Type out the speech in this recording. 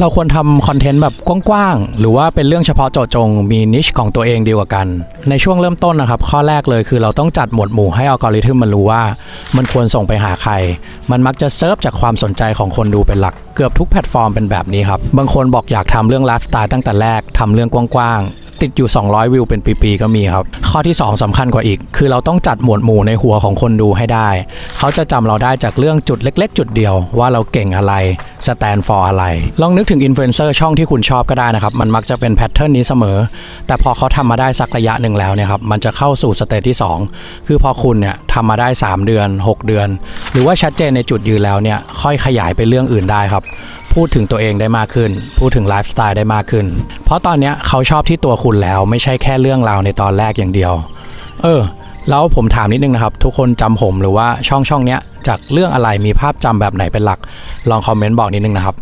เราควรทำคอนเทนต์แบบกว้างๆ หรือว่าเป็นเรื่องเฉพาะเจาะจง มีนิชของตัวเองดีกว่ากัน ในช่วงเริ่มต้นนะครับ ข้อแรกเลยคือเราต้องจัดหมวดหมู่ให้อัลกอริทึมมันรู้ว่า มันควรส่งไปหาใคร มันมักจะเซิร์ฟจากความสนใจของคนดูเป็นหลัก เกือบทุกแพลตฟอร์มเป็นแบบนี้ครับ บางคนบอกอยากทำเรื่องไลฟ์สไตล์ตั้งแต่แรกทำเรื่องกว้างๆติดอยู่ 200 วิวเป็นปีๆ ก็มีครับ ข้อที่ 2สำคัญกว่าอีก คือเราต้องจัดหมวดหมู่ในหัวของคนดูให้ได้ เขาจะจำเราได้จากเรื่องจุดเล็ก ๆ จุดเดียวว่าเราเก่งอะไร stand for อะไร ลองนึกถึงอินฟลูเอนเซอร์ช่องที่คุณชอบก็ได้นะครับ มันมักจะเป็นแพทเทิร์นนี้เสมอ แต่พอเขาทำมาได้สักระยะหนึ่งแล้วเนี่ยครับ มันจะเข้าสู่สเตจที่ 2 คือพอคุณเนี่ยทำมาได้ 3 เดือน 6 เดือน หรือว่าชัดเจนในจุดยืนแล้วเนี่ย ค่อยขยายไปเรื่องอื่นได้ครับ พูดถึงตัวเองได้มากขึ้น พูดถึงไลฟ์สไตล์ได้มากขึ้น เพราะตอนนี้เขาชอบที่ตัวคุณแล้ว ไม่ใช่แค่เรื่องราวในตอนแรกอย่างเดียว เออแล้วผมถามนิดนึงนะครับ ทุกคนจำผมหรือว่าช่องช่องเนี้ย จากเรื่องอะไรมีภาพจำแบบไหนเป็นหลัก ลองคอมเมนต์บอกนิดนึงนะครับ